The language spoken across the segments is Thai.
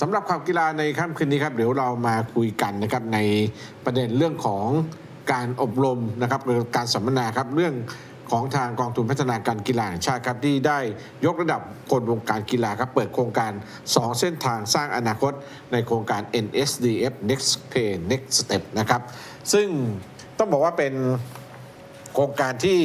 สำหรับข่าวกีฬาในค่ำคืนนี้ครับเดี๋ยวเรามาคุยกันนะครับในประเด็นเรื่องของการอบรมนะครับการสัมมนาครับเรื่องของทางกองทุนพัฒนาการกีฬาแห่งชาติครับที่ได้ยกระดับคนวงการกีฬาครับเปิดโครงการ 2 เส้นทางสร้างอนาคตในโครงการ NSDF Next Pay Next Step นะครับซึ่งต้องบอกว่าเป็นโครงการที่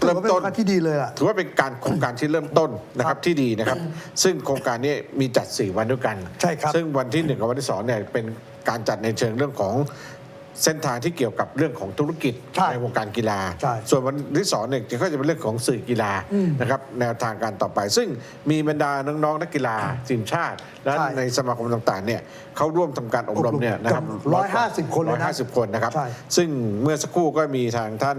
ถือว่าเป็นโอกาสที่ดีเลยล่ะถือว่าเป็นการโครงการที่เริ่มต้นนะครับที่ดีนะครับ ซึ่งโครงการนี้มีจัด 4 วันด้วยกันใช่ครับซึ่งวันที่1กับวันที่2เนี่ยเป็นการจัดในเชิงเรื่องของเส้นทางที่เกี่ยวกับเรื่องของธุรกิจใช่วงการกีฬาใช่ส่วนวันที่2เนี่ยก็จะเป็นเรื่องของสื่อกีฬาอืมนะครับแนวทางการต่อไป ซึ่งมีบรรดาน้องๆนักกีฬาทีมชาติ และใช่ในสมาคมต่างๆเนี่ยเขาร่วมทำการอบรมเนี่ยนะครับร้อยห้าสิบคนเลยนะร้อยห้าสิบคนนะครับใช่ซึ่งเมื่อสักครู่ก็มีทางท่าน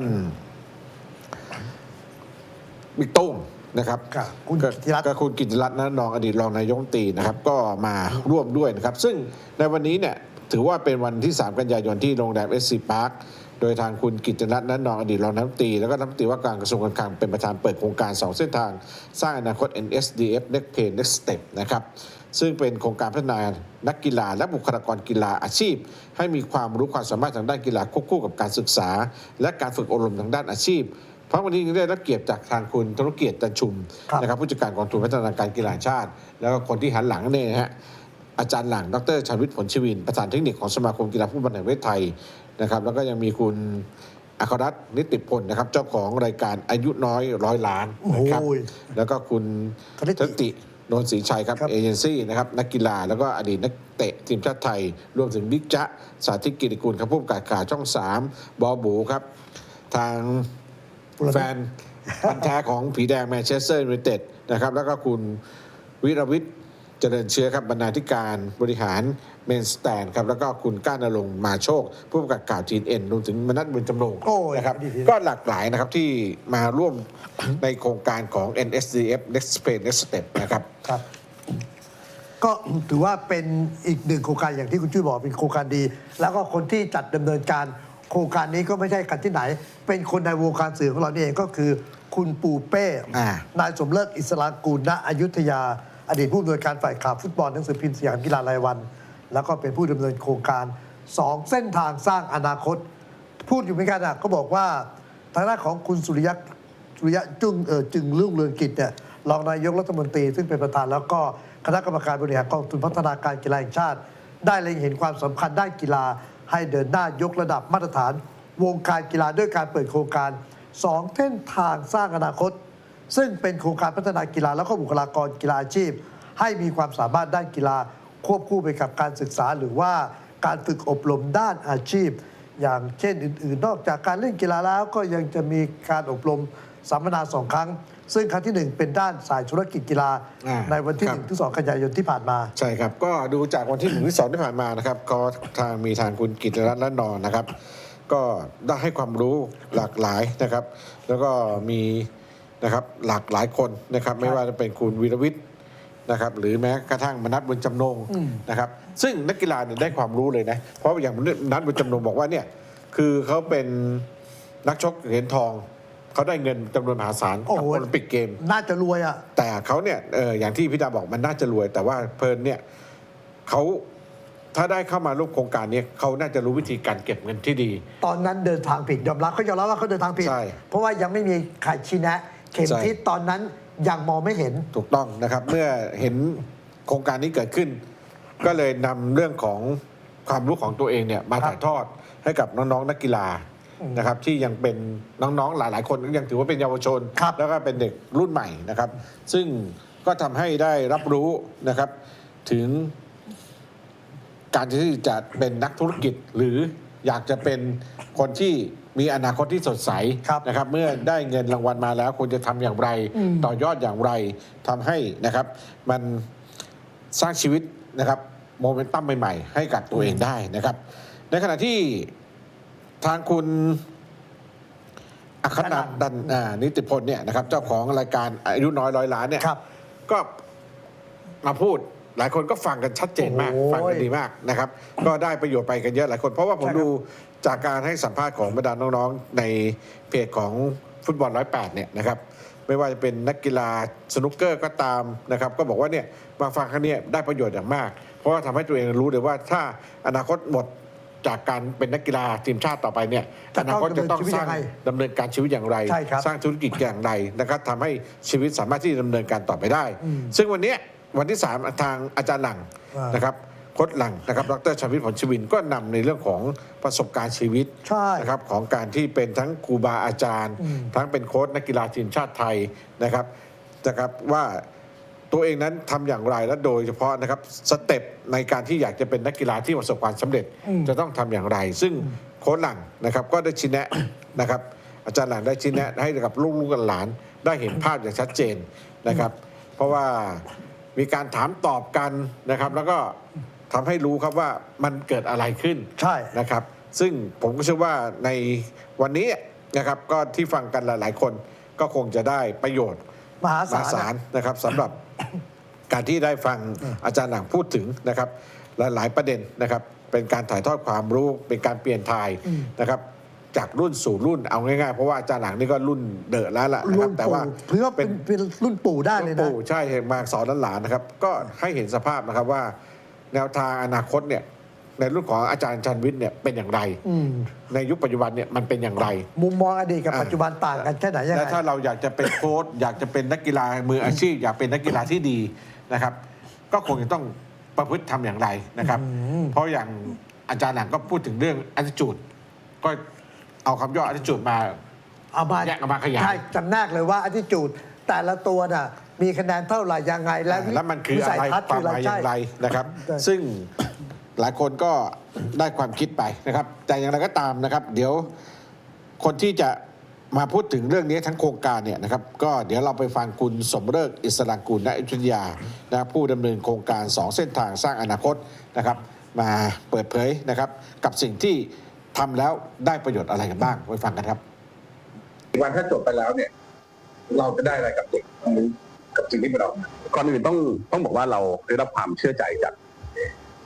บิ๊กโต้งนะครับครับคุณก็กิติรัตน์ ก็คุณกิติรัตน์นะนองอดีตรองนายกรัฐมนตรีนะครับ ก็มาร่วมด้วยนะครับ ซึ่งในวันนี้เนี่ยถือว่าเป็นวันที่ 3 กันยายนที่โรงแรมเอสซีพาร์คโดยทางคุณกิติรัตน์นั้นนองอดีตรองนายกรัฐมนตรี แล้วก็รัฐมนตรีว่าการกระทรวงการคลังเป็นประธานเปิดโครงการ 2 เส้นทาง สร้างอนาคต NSDF Next Pay Next Step นะครับ ซึ่งเป็นโครงการพัฒนานักกีฬาและบุคลากรกีฬาอาชีพ ให้มีความรู้ความสามารถทางด้านกีฬาควบคู่กับการศึกษา และการฝึกอบรมทางด้านอาชีพเพราะวันนี้ได้รับเกียรติจากทางคุณธุรเกียรติจันชุมครับนะครับผู้จัดการกองทุนพัฒนาการกีฬาแห่งชาติ แล้วก็คนที่หันหลังเนี่ยนะฮะอาจารย์หลัง ดรชันวิทย์ผลชีวิน ประธานเทคนิคของสมาคมกีฬาฟุตบอลแห่งประเทศไทยนะครับแล้วก็ยังมีคุณอัครรัตน์นิติพลนะครับเจ้าของรายการอายุน้อยร้อยล้านนะครับโอ้ยแล้วก็คุณธนิติธติโนนศรีชัยครับครับเอเจนซี่นะครับนักกีฬาแล้วก็อดีตนักเตะทีมชาติไทย รวมถึงบิ๊กจ๊ะสาธิตกิติกุลครับผู้ประกาศข่าวช่อง 3 บอบูครับ ทาง แฟนพันธ์แท้ของผีแดงแมนเชสเตอร์ยูไนเต็ดนะครับ แล้วก็คุณวิรวิทย์เจริญเชื้อครับบรรณาธิการบริหารเมนสแตนครับแล้วก็คุณก้านนรงค์มาโชค ผู้ประกาศข่าวจีนเอ็นรวมถึงมนัทบุญจำนงโอ้ยนะครับดีๆก็หลากหลายนะครับที่มาร่วมในโครงการของ NSDF Next Pay Next Step นะครับครับก็ถือว่าเป็นอีกหนึ่งโครงการอย่างที่คุณจุ้ยบอกเป็นโครงการดี แล้วก็คนที่จัดดำเนินการ โครงการนี้ก็ไม่ใช่กันที่ไหน เป็นคนในวงการสื่อของเรานี่เองก็คือ คุณปูเป้ อ่า นายสมเลิกอิสระกูลณอยุธยา อดีตผู้อำนวยการฝ่ายข่าวฟุตบอลหนังสือพิมพ์สยามกีฬารายวัน แล้วก็เป็นผู้ดำเนินโครงการสองเส้นทางสร้างอนาคต พูดอยู่เหมือนกันอะก็บอกว่าทางด้านของคุณสุริยะสุริยะจึงเออจึงรุ่งเรืองกิจเนี่ยรองนายกรัฐมนตรีซึ่งเป็นประธานแล้วก็คณะกรรมการบริหารกองทุนพัฒนาการกีฬาแห่งชาติ ได้เล็งเห็นความสำคัญด้านกีฬา ให้เดินหน้ายกระดับมาตรฐาน วงการกีฬาด้วยการเปิดโครงการสองเส้นทางสร้างอนาคต ซึ่งเป็นโครงการพัฒนากีฬาแล้วก็บุคลากรกีฬาอาชีพ ให้มีความสามารถด้านกีฬาควบคู่ไปกับการศึกษาหรือว่าการฝึกอบรมด้านอาชีพ อย่างเช่นอื่น ๆ นอกจากการเล่นกีฬาแล้วก็ยังจะมีการอบรม สัมมนาสองครั้ง ซึ่งครั้งที่หนึ่งเป็นด้านสายธุรกิจกีฬาอ่าในวันที่ครับหนึ่งถึงสองกันยายนที่ผ่านมา ใช่ครับ ก็ดูจากวันที่หนึ่งที่สองที่ผ่านมานะครับ ก็ทางมีทางคุณกิตติรัตน์และนอนนะครับ ก็ได้ให้ความรู้หลากหลายนะครับ แล้วก็มีนะครับหลากหลายคนนะครับ ไม่ว่าจะเป็นคุณวีรวิทย์นะครับ หรือแม้กระทั่งมนัทบุญจำนงนะครับ ซึ่งนักกีฬาเนี่ยได้ความรู้เลยนะ เพราะอย่างมนัทบุญจำนงบอกว่าเนี่ยคือเขาเป็นนักชกเหรียญทอง เขาได้เงินจำนวนมหาศาลโอ้กับโห โอลิมปิกเกม น่าจะรวยอะ แต่เขาเนี่ยเอออย่างที่พี่ดาบอกมันน่าจะรวย แต่ว่าเพลินเนี่ยเขาถ้าได้เข้ามาร่วมโครงการเนี้เขาน่าจะรู้วิธีการเก็บเงินที่ดี ตอนนั้นเดินทางผิดยอมรับเขายอมรับว่าเขาเดินทางผิด ใช่เพราะว่ายังไม่มีไข่ชี้แนะ เข็มใช่ ทิศตอนนั้นยังมองไม่เห็น ถูกต้องนะครับ เมื่อเห็นโครงการนี้เกิดขึ้น ก็เลยนำเรื่องของความรู้ของตัวเองเนี่ยมาครับถ่ายทอดให้กับน้องๆนักกีฬา นะครับที่ยังเป็นน้องๆหลาย ๆ คนยังถือว่าเป็นเยาวชนครับแล้วก็เป็นเด็กรุ่นใหม่นะครับ ซึ่งก็ทำให้ได้รับรู้นะครับ ถึงการที่จะเป็นนักธุรกิจหรืออยากจะเป็นคนที่มีอนาคตที่สดใสครับนะครับ เมื่อได้เงินรางวัลมาแล้วควรจะทำอย่างไรอืมต่อยอดอย่างไรทำให้นะครับ มันสร้างชีวิตนะครับโมเมนตัมใหม่ ๆ ให้กับตัวเองได้นะครับ ในขณะที่ ทางคุณอัครนันท์ดันอ่านิติพลเนี่ยนะครับ เจ้าของรายการอายุน้อยร้อยล้านเนี่ยครับ ก็มาพูดหลายคนก็ฟังกันชัดเจนมาก โอ้ยฟังกันดีมากนะครับ ก็ได้ประโยชน์ไปกันเยอะหลายคน เพราะว่าผมใช่ครับ ดูจากการให้สัมภาษณ์ของบรรดาน้องๆ ในเพจของฟุตบอลร้อยแปดเนี่ยนะครับเไม่ว่าจะเป็นนักกีฬาสนุกเกอร์ก็ตามนะครับ ก็บอกว่าเนี่ยมาฟังครั้งเนี้ยได้ประโยชน์อย่างมาก เพราะว่าทำให้ตัวเองรู้เลยว่าถ้าอนาคตหมด จากการเป็นนักกีฬาทีมชาติต่อไปเนี่ยจะอต้องนาคตจะต้องดำเนินชีวิตสร้างยังไงดำเนินการชีวิตอย่างไรใช่ครับสร้างธุรกิจอย่างไรนะครับทำให้ชีวิตสามารถที่จะดำเนินการต่อไปได้อืมซึ่งวันเนี้ยวันที่ 3 ทางอาจารย์หลังอ่านนะครับโค้ชหลังนะครับ ดรชวิตผลชีวินก็นำในเรื่องของประสบการณ์ชีวิตใช่นะครับของการที่เป็นทั้งครูบาอาจารย์อืมทั้งเป็นโค้ชนักกีฬาทีมชาติไทยนะครับนะครับว่า ตัวเองนั้นทำอย่างไรและโดยเฉพาะนะครับสเต็ปในการที่อยากจะเป็นนักกีฬาที่ประสบความสำเร็จอืมจะต้องทำอย่างไร ซึ่งโค้ชหลังนะครับก็ได้ชี้แนะนะครับอาจารย์หลังได้ชี้แนะให้กับลูกๆกับหลาน ได้เห็นภาพอย่างชัดเจนนะครับ เพราะว่ามีการถามตอบกันนะครับ แล้วก็ทำให้รู้ครับว่ามันเกิดอะไรขึ้นใช่นะครับ ซึ่งผมก็เชื่อว่าในวันนี้นะครับก็ที่ฟังกันหลาย ๆ คนก็คงจะได้ประโยชน์ มหามศาหาลศาลนะครับสำหรับการที่ได้ฟังอาจารย์หลังพูดถึงนะครับหลายๆประเด็นนะครับเป็นการถ่ายทอดความรู้เป็นการเปลี่ยนทายอืมนะครับจากรุ่นสู่รุ่นเอาง่ายๆ เพราะว่าอาจารย์หลังนี่ก็รุ่นเดอะแล้วล่ะนะครุ่รับนแต่ปู่ว่าถือว่าเป็นเป็นรุ่นปู่ได้เลยนะปู่ใช่เห็นมาสอนหลานๆนะครับ ก็ให้เห็นสภาพนะครับว่า แนวทางอนาคตเนี่ย ในรุ่นของอาจารย์ชันวิทย์เนี่ยเป็นอย่างไร อืมในยุคปัจจุบันเนี่ยมันเป็นอย่างไร มุมมองอดีตกับอ่าปัจจุบันต่างกันแค่ไหนยังและไง ถ้าเราอยากจะเป็นโค้ช อยากจะเป็นนักกีฬามืออาชีพ อยากเป็นนักกีฬาที่ดีนะครับ ก็คงจะต้องประพฤติทำอย่างไรนะครับอืมเพราะอย่างอาจารย์หลังก็พูดถึงเรื่อง attitude ก็เอาคำย่อ attitude มา เอามาแยกเอามาขยายใช่จำแนกเลยว่าอ t ิจูดแต่ละตัวน่ะมีคะแนนเท่าไหร่ยังไงและแล้วมันคือวิอะสัยไรทัศน์ความคือหมายอย่างไรใช่นะครับ ใช่ ซึ่ง หลายคนก็ได้ความคิดไปนะครับ แต่อย่างไรก็ตามนะครับ เดี๋ยวคนที่จะมาพูดถึงเรื่องนี้ทั้งโครงการเนี่ยนะครับ ก็เดี๋ยวเราไปฟังคุณสมเริกอิสระกุลณอยุธยานะครับผู้ดำเนินโครงการ 2 เส้นทางสร้างอนาคตนะครับ มาเปิดเผยนะครับ กับสิ่งที่ทำแล้วได้ประโยชน์อะไรกันบ้างไปฟังกันครับวันถ้าจบไปแล้วเนี่ย เราจะได้อะไรกับเด็กคนนี้กับสิ่งที่เราก่อนอื่นต้องต้องบอกว่าเราได้รับความเชื่อใจจาก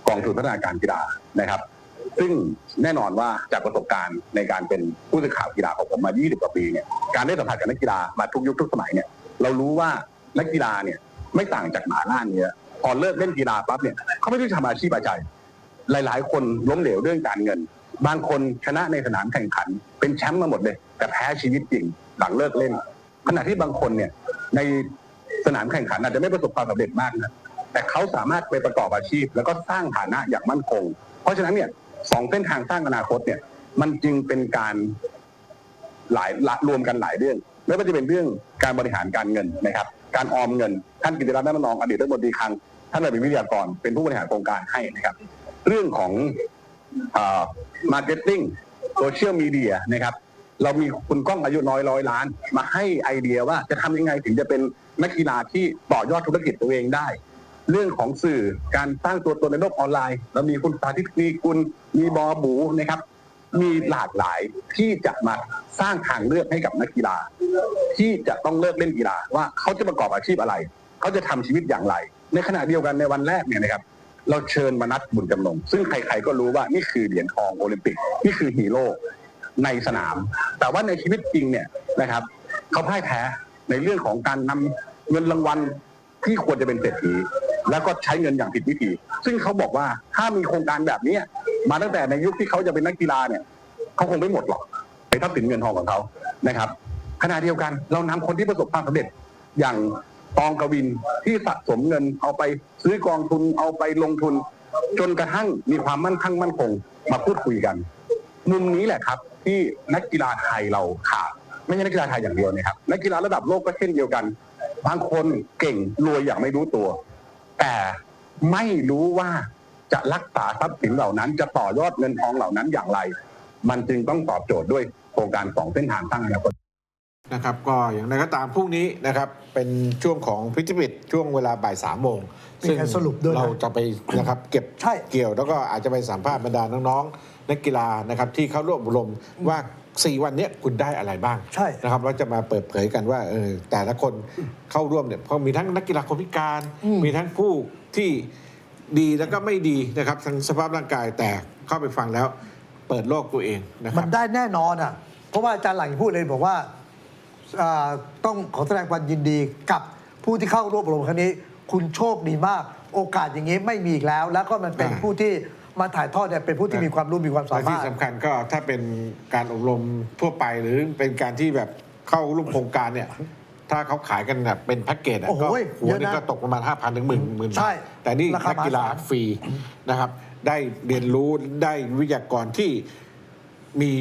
กองทุนพัฒนาการกีฬานะครับ ซึ่งแน่นอนว่าจากประสบการณ์ในการเป็นผู้สื่อข่าวกีฬาของผมมา 20 กว่าปีเนี่ยการได้สัมผัสกับนักกีฬามาทุกยุคทุกสมัยเนี่ยเรารู้ว่านักกีฬาเนี่ยไม่ต่างจากหมาล่าเนื้อพอเลิกเล่นกีฬาปั๊บเนี่ยเขาไม่ได้ทำอาชีพอาชีพหลาย ๆ คนล้มเหลวเรื่องการเงิน บางคนชนะในสนามแข่งขัน เป็นแชมป์มาหมดเลย แต่แพ้ชีวิตจริงหลังเลิกเล่น ขณะที่บางคนเนี่ยในสนามแข่งขันอาจจะไม่ประสบความสำเร็จมากนะ แต่เขาสามารถไปประกอบอาชีพ แล้วก็สร้างฐานะอย่างมั่นคง เพราะฉะนั้นเนี่ยสองเส้นทางสร้างอนาคตเนี่ย มันจึงเป็นการหลายละรวมกันหลายเรื่อง ไม่ว่าจะเป็นเรื่องการบริหารการเงินนะครับ การออมเงิน ท่านกิติรัตน์นันนองอดีตรัฐมนตรีคลังท่านเป็นวิทยากรเป็นผู้บริหารโครงการให้นะครับ เรื่องของมาร์เก็ตติ้งโซเชียลมีเดียนะครับเรามีคุณก้องอายุน้อยร้อยล้าน มาให้ไอเดียว่าจะทำยังไงถึงจะเป็นนักกีฬาที่ต่อยอดธุรกิจตัวเองได้ เรื่องของสื่อการสร้างตัวตนในโลกออนไลน์เรามีคุณสาธิตมีคุณมีบอบูนะครับ มีหลากหลายที่จะมาสร้างทางเลือกให้กับนักกีฬา ที่จะต้องเลิกเล่นกีฬาว่าเขาจะประกอบอาชีพอะไร เขาจะทำชีวิตอย่างไร ในขณะเดียวกันในวันแรกเนี่ยนะครับเราเชิญมานัดบุญจำนง ซึ่งใครๆก็รู้ว่านี่คือเหรียญทองโอลิมปิก นี่คือฮีโร่ในสนาม แต่ว่าในชีวิตจริงเนี่ยนะครับเขาพ่ายแพ้ในเรื่องของการนำเงินรางวัลที่ควรจะเป็นเศรษฐี แล้วก็ใช้เงินอย่างผิดวิธี ซึ่งเขาบอกว่าถ้ามีโครงการแบบเนี้มาตั้งแต่ในยุคที่เขาจะเป็นนักกีฬาเนี่ยเขาคงไม่หมดหรอกในทรัพย์สินเงินทองของเขานะครับขณะเดียวกันเรานำคนที่ประสบความสำเร็จอย่างตองกวินที่สะสมเงินเอาไปซื้อกองทุนเอาไปลงทุน จนกระทั่งมีความมั่นคงมั่นคงมาพูดคุยกัน มุมนี้แหละครับ ที่นักกีฬาไทยเราขาดไม่ใช่นักกีฬาไทยอย่างเดียวนะครับนักกีฬาระดับโลกก็เช่นเดียวกัน บางคนเก่งรวยอย่างไม่รู้ตัว แต่ไม่รู้ว่าจะรักษาทรัพย์สินเหล่านั้น จะต่อยอดเงินทองเหล่านั้นอย่างไร มันจึงต้องตอบโจทย์ด้วยโครงการสองเส้นทางสร้างอนาคตนะครับก็อย่างไรก็ตามพรุ่งนี้นะครับเป็นช่วงของพิจิปิดช่วงเวลาบ่ายสามโมงมีการสรุปด้วยนะเราจะไปนะครับเก็บใช่เกี่ยวแล้วก็อาจจะไปสัมภาษณ์บรรดาน้องๆนักกีฬานะครับที่เขาร่วมอบรมว่า 4 วันเนี้ยคุณได้อะไรบ้างใช่นะครับเราจะมาเปิดเผยกันว่าเออแต่ละคนเข้าร่วมเนี่ยเพราะมีทั้งนักกีฬาคนพิการอืมมีทั้งผู้ที่ดีแล้วก็ไม่ดีนะครับทั้งสภาพร่างกายแต่เข้าไปฟังแล้วเปิดโลกตัวเองนะคมัรับ นได้แน่นอนอะ เพราะว่าอาจารย์หลังพูดเลยบอกว่าอ่าต้องขอแสดงความยินดีกับผู้ที่เข้าร่วมอบรมครั้งนี้ คุณโชคดีมาก โอกาสอย่างนี้ไม่มีอีกแล้ว แล้วก็มันเป็นอ่า ผู้ที่ มาถ่ายทอดเนี่ยเป็นผู้ที่มีความรู้มีความสาและมาที่รถสำคัญก็ถ้าเป็นการอบรมทั่วไปหรือเป็นการที่แบบเข้าร่วมโครงการเนี่ย ถ้าเขาขายกันแบบเป็นแพ็กเกจอะโอ้โหก็หัวหนึงเยอะนะก็ตกประมาณ 5 0 0 0ถึงหมื่นหมื่นใช่บาทแต่นี่ราคานักกีฬามหาศาล ฟรีนะครับ ได้เรียนรู้ได้วิทยากรที่มี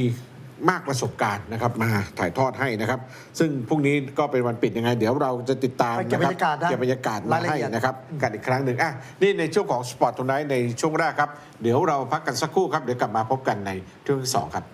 มากประสบการณ์นะครับมาถ่ายทอดให้นะครับ ซึ่งพรุ่งนี้ก็เป็นวันปิดยังไง เดี๋ยวเราจะติดตามไปเก็บนะคบรรยากาศนะเก็บบรรยากาศารายละให้เอียด นะครับกันอีกครั้งหนึ่งอะนี่ในช่วงของสปอร์ตทูไนท์ในช่วงแรกครับ เดี๋ยวเราพักกันสักครู่ครับเดี๋ยวกลับมาพบกันในช่วงที่สองครับ